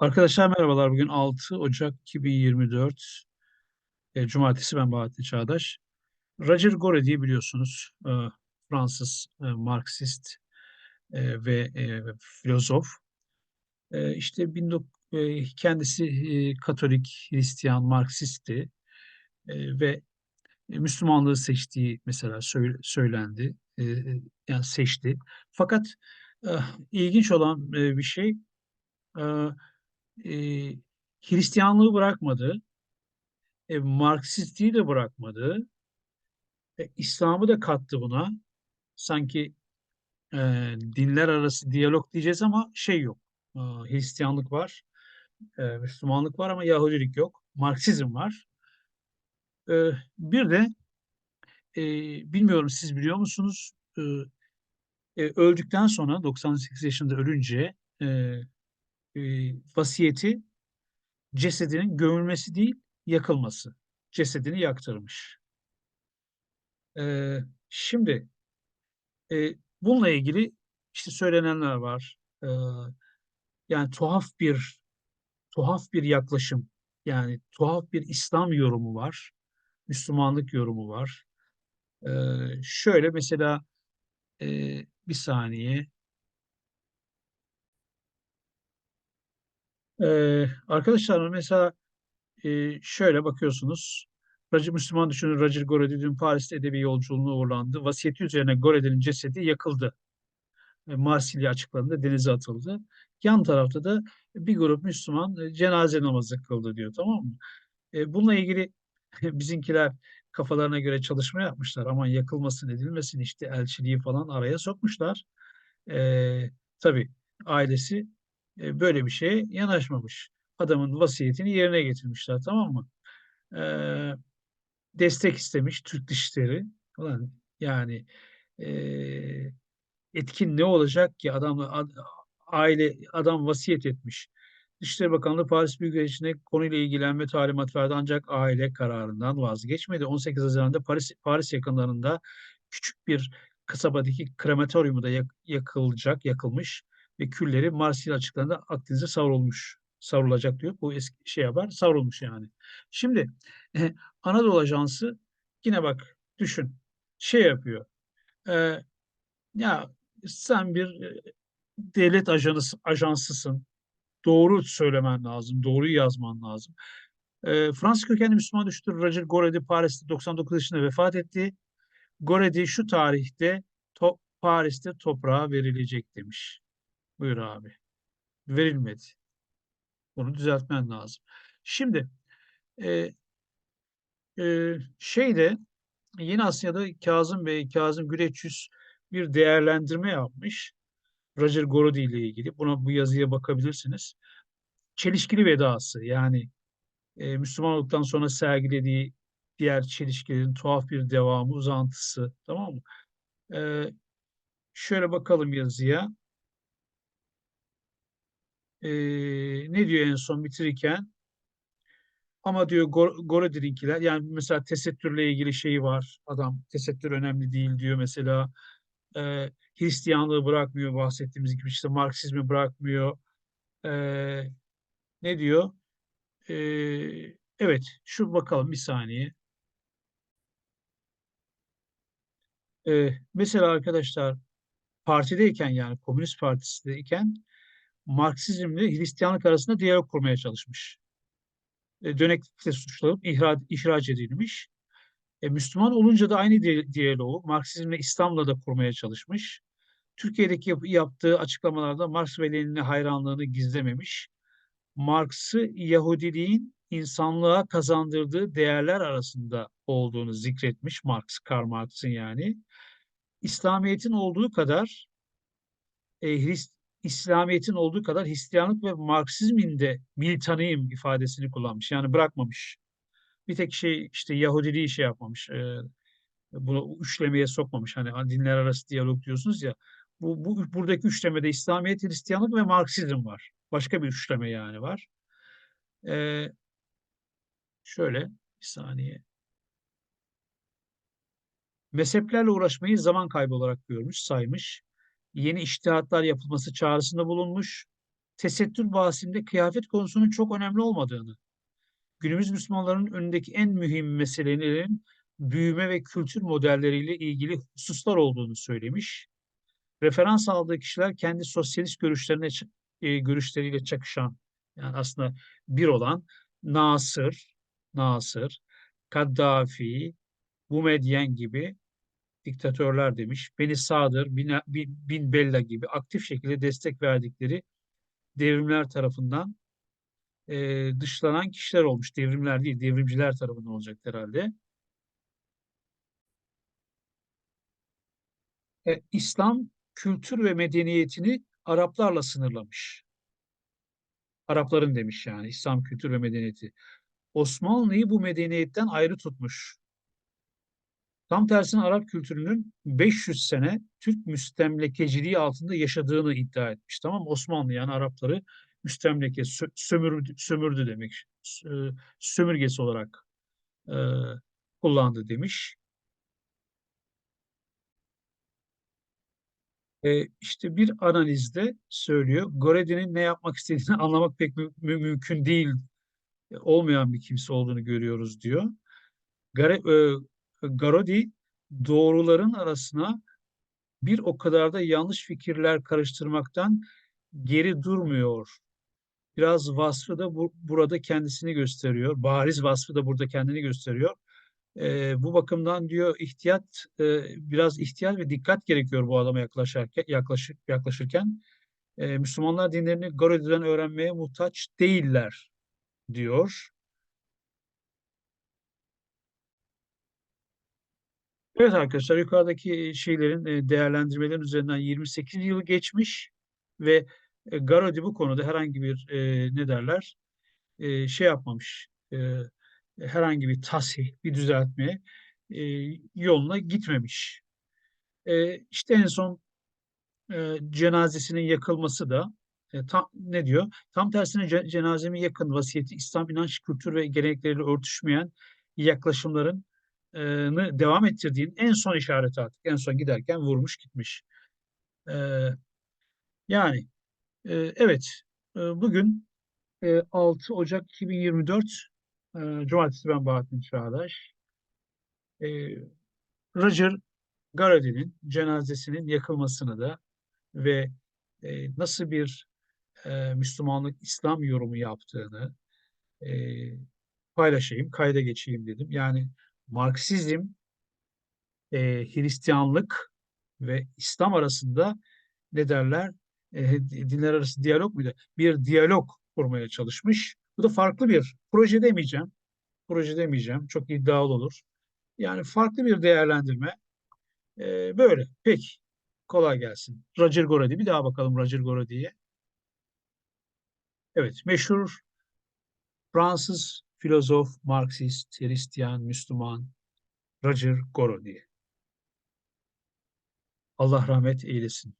Arkadaşlar merhabalar. Bugün 6 Ocak 2024. E, Cumartesi ben Bahattin Çağdaş. Roger Goredy biliyorsunuz. e, Fransız e, Marksist e, ve e, filozof. E, işte 19 e, kendisi e, Katolik, Hristiyan, Marksistti E, ve Müslümanlığı seçtiği mesela söyle- söylendi. E, yani seçti. Fakat e, ilginç olan e, bir şey e, e, Hristiyanlığı bırakmadı. e, Marksistliği de bırakmadı. E, İslam'ı da kattı buna. Sanki e, dinler arası diyalog diyeceğiz ama şey yok. E, Hristiyanlık var, e, Müslümanlık var ama Yahudilik yok. Marksizm var. E, bir de e, bilmiyorum siz biliyor musunuz? E, e, öldükten sonra 98 yaşında ölünce e, e, vasiyeti cesedinin gömülmesi değil yakılması. Cesedini yaktırmış. E, şimdi E, bununla ilgili işte söylenenler var. E, yani tuhaf bir tuhaf bir yaklaşım. Yani tuhaf bir İslam yorumu var. Müslümanlık yorumu var. E, şöyle mesela e, bir saniye. Arkadaşlar mesela e, şöyle bakıyorsunuz. Roger, Müslüman düşünür Roger Goredy dün Paris'te edebi yolculuğuna uğurlandı. Vasiyeti üzerine Goredy'nin cesedi yakıldı. E, Marsilya açıklarında denize atıldı. Yan tarafta da bir grup Müslüman e, cenaze namazı kıldı diyor tamam mı? E, bununla ilgili bizimkiler kafalarına göre çalışma yapmışlar. Aman yakılmasın edilmesin işte elçiliği falan araya sokmuşlar. E, tabii ailesi e, böyle bir şeye yanaşmamış. Adamın vasiyetini yerine getirmişler tamam mı? E, destek istemiş Türk Dışişleri falan yani e, etkin ne olacak ki adamla ad- aile adam vasiyet etmiş. Dışişleri Bakanlığı Paris Büyükelçisi'ne konuyla ilgilenme talimat verdi ancak aile kararından vazgeçmedi. 18 Haziran'da Paris Paris yakınlarında küçük bir kasabadaki krematoryumu da yak- yakılacak, yakılmış ve külleri Marsilya açıklarında Akdeniz'e savrulmuş. Savrulacak diyor. Bu eski şey haber savrulmuş yani. Şimdi eh, Anadolu Ajansı yine bak düşün şey yapıyor. Eh, ya sen bir e, devlet ajanısı, ajansısın. Doğru söylemen lazım. Doğruyu yazman lazım. E, Fransız kökenli Müslüman düştü. Roger Goredy Paris'te 99 yaşında vefat etti. Goredy şu tarihte to Paris'te toprağa verilecek demiş. Buyur abi. Verilmedi. Bunu düzeltmen lazım. Şimdi e, e, şeyde Yeni Asya'da Kazım Bey, Kazım Güleçyüz bir değerlendirme yapmış. Roger Gorody ile ilgili. Buna bu yazıya bakabilirsiniz. Çelişkili vedası yani e, Müslüman sonra sergilediği diğer çelişkilerin tuhaf bir devamı, uzantısı. Tamam mı? E, şöyle bakalım yazıya. E, ne diyor en son bitirirken? Ama diyor Goredy'ninkiler yani mesela tesettürle ilgili şeyi var. Adam tesettür önemli değil diyor mesela. E, Hristiyanlığı bırakmıyor bahsettiğimiz gibi işte Marksizmi bırakmıyor. E, ne diyor? E, evet şu bakalım bir saniye. E, mesela arkadaşlar partideyken yani Komünist Partisi'deyken Marksizmle Hristiyanlık arasında diyalog kurmaya çalışmış. E, döneklikle suçlanıp ihraç, ihraç edilmiş. E, Müslüman olunca da aynı diyaloğu Marksizmle İslam'la da kurmaya çalışmış. Türkiye'deki yap yaptığı açıklamalarda Marx ve Lenin'e hayranlığını gizlememiş. Marx'ı Yahudiliğin insanlığa kazandırdığı değerler arasında olduğunu zikretmiş Marx, Karl Marx'ın yani. İslamiyet'in olduğu kadar e, Hrist İslamiyet'in olduğu kadar Hristiyanlık ve Marksizmin de militanıyım ifadesini kullanmış. Yani bırakmamış. Bir tek şey işte Yahudiliği şey yapmamış. E, bunu üçlemeye sokmamış. Hani dinler arası diyalog diyorsunuz ya. Bu, bu buradaki üçlemede İslamiyet, Hristiyanlık ve Marksizm var. Başka bir üçleme yani var. E, şöyle bir saniye. Mezheplerle uğraşmayı zaman kaybı olarak görmüş, saymış. Yeni iştihatlar yapılması çağrısında bulunmuş. tesettür bahsinde kıyafet konusunun çok önemli olmadığını, günümüz Müslümanların önündeki en mühim meselelerin büyüme ve kültür modelleriyle ilgili hususlar olduğunu söylemiş. Referans aldığı kişiler kendi sosyalist görüşlerine e, görüşleriyle çakışan, yani aslında bir olan Nasır, Nasır, Kaddafi, Boumediene gibi diktatörler demiş. Beni Sadır, Bin, Bin Bella gibi aktif şekilde destek verdikleri devrimler tarafından e, dışlanan kişiler olmuş. Devrimler değil, devrimciler tarafından olacak herhalde. E, İslam kültür ve medeniyetini Araplarla sınırlamış. Arapların demiş yani İslam kültür ve medeniyeti. Osmanlı'yı bu medeniyetten ayrı tutmuş. Tam tersine Arap kültürünün 500 sene Türk müstemlekeciliği altında yaşadığını iddia etmiş. Tamam Osmanlı yani Arapları müstemleke, sömürdü, sömürdü demek. Sömürgesi olarak e, kullandı demiş. E, işte bir analizde söylüyor. Goredi'nin ne yapmak istediğini anlamak pek mü mümkün değil. Olmayan bir kimse olduğunu görüyoruz diyor. Gare, e, Garodi doğruların arasına bir o kadar da yanlış fikirler karıştırmaktan geri durmuyor. Biraz vasfı da bu, burada kendisini gösteriyor. Bariz vasfı da burada kendini gösteriyor. E, bu bakımdan diyor ihtiyat e, biraz ihtiyat ve dikkat gerekiyor bu adama yaklaşırken yaklaşır, yaklaşırken. E, Müslümanlar dinlerini Garodi'den öğrenmeye muhtaç değiller diyor. Evet arkadaşlar yukarıdaki şeylerin değerlendirmelerin üzerinden 28 yıl geçmiş ve Garodi bu konuda herhangi bir ne derler şey yapmamış herhangi bir tasih bir düzeltme yoluna gitmemiş. E, işte en son cenazesinin yakılması da tam, ne diyor? Tam tersine cenazemi yakın vasiyeti İslam inanç, kültür ve gelenekleriyle örtüşmeyen yaklaşımların devam ettirdiğin en son işareti artık. En son giderken vurmuş gitmiş. Yani evet bugün 6 Ocak 2024 Cumartesi ben Bahattin Çağdaş. Roger Garadi'nin cenazesinin yakılmasını da ve nasıl bir Müslümanlık İslam yorumu yaptığını paylaşayım, kayda geçeyim dedim. Yani Marksizm, e, Hristiyanlık ve İslam arasında ne derler? E, dinler arası diyalog muydu? Bir diyalog kurmaya çalışmış. Bu da farklı bir proje demeyeceğim. Proje demeyeceğim. Çok iddialı olur. Yani farklı bir değerlendirme. E, böyle. Peki. Kolay gelsin. Roger Gorady. Bir daha bakalım Roger Gorady'ye. Evet. Meşhur Fransız filozof, Marksist, Hristiyan, Müslüman Roger Gorody. Allah rahmet eylesin.